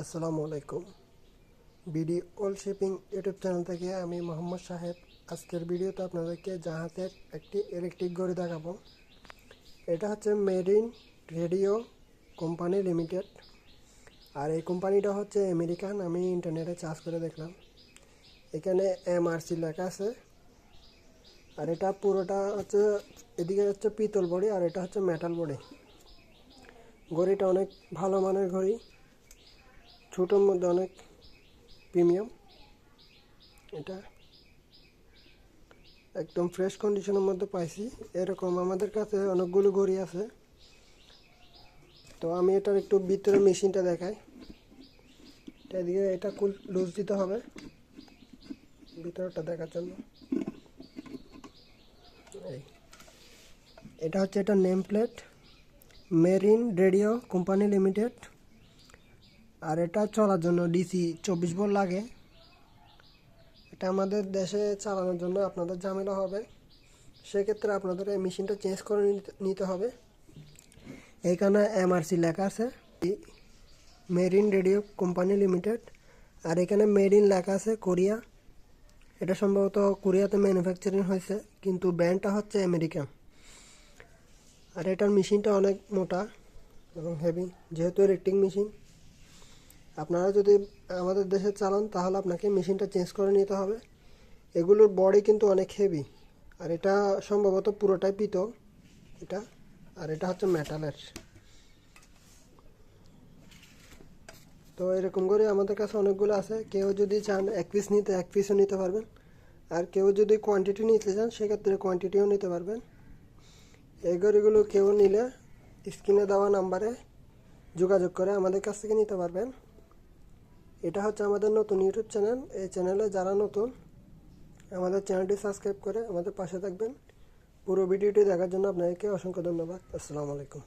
আসসালামু আলাইকুম। BD all shipping YouTube channel থেকে আমি মোহাম্মদ সাহেব। আজকের ভিডিওতে আপনাদেরকে জাহাজের একটি ইলেকট্রিক ঘড়ি দেখাবো। এটা হচ্ছে মেরিন রেডিও কোম্পানি লিমিটেড। আর এই কোম্পানিটা হচ্ছে আমেরিকান, আমি ইন্টারনেটে চার্জ করে দেখলাম। এখানে এমআরসি লেখা আছে। আর এটা পুরোটা হচ্ছে, এদিকে হচ্ছে পিতল বডি আর এটা হচ্ছে মেটাল বডি। ঘড়িটা অনেক ভালো মানের ঘড়ি। ছোটোর মধ্যে অনেক প্রিমিয়াম। এটা একদম ফ্রেশ কন্ডিশনের মধ্যে পাইছি। এরকম আমাদের কাছে অনেকগুলো ঘড়ি আছে। তো আমি এটার একটু ভিতরে মেশিনটা দেখাই। এদিকে এটা কুল লুজ দিতে হবে। ভিতরটা দেখার জন্য। এই। এটা হচ্ছে এটা name plate marine radio company limited আর এটা চলার জন্য ডিসি চব্বিশ ভোল্ট লাগে। এটা আমাদের দেশে চালানোর জন্য আপনাদের ঝামেলা হবে। সেক্ষেত্রে আপনাদের এই মেশিনটা চেঞ্জ করে নিতে- হবে। এইখানে এমআরসি লেখা আছে। মেরিন রেডিও কোম্পানি লিমিটেড আর এখানে মেড ইন লেখা আছে কোরিয়া এটা সম্ভবত কোরিয়াতে ম্যানুফ্যাকচারিং হয়েছে, কিন্তু ব্র্যান্ডটা হচ্ছে আমেরিকা আর এটার মেশিনটা অনেক মোটা এবং হেভি যেহেতু ইলেকট্রিক মেশিন আপনারা যদি আমাদের দেশে চালান, তাহলে আপনাকে মেশিনটা চেঞ্জ করে নিতে হবে। এগুলোর বডি কিন্তু অনেক হেভি আর এটা সম্ভবত পুরোটাই পিতল, এটা। আর এটা হচ্ছে মেটালের তো এরকম করে আমাদের কাছে অনেকগুলো আছে। কেউ যদি চান এক পিস নিতে, এক পিসও নিতে পারবেন। আর কেউ যদি কোয়ান্টিটি নিতে চান, সেক্ষেত্রে কোয়ান্টিটিও নিতে পারবেন। এই ঘড়িগুলো কেউ নিলে স্ক্রিনে দেওয়া নাম্বারে যোগাযোগ করে আমাদের কাছ থেকে নিতে পারবেন। এটা হচ্ছে আমাদের নতুন ইউটিউব চ্যানেল। এই চ্যানেলে যারা নতুন, আমাদের চ্যানেলটি সাবস্ক্রাইব করে আমাদের পাশে থাকবেন। পুরো ভিডিওটি দেখার জন্য আপনাদেরকে অসংখ্য ধন্যবাদ। আসসালামু আলাইকুম।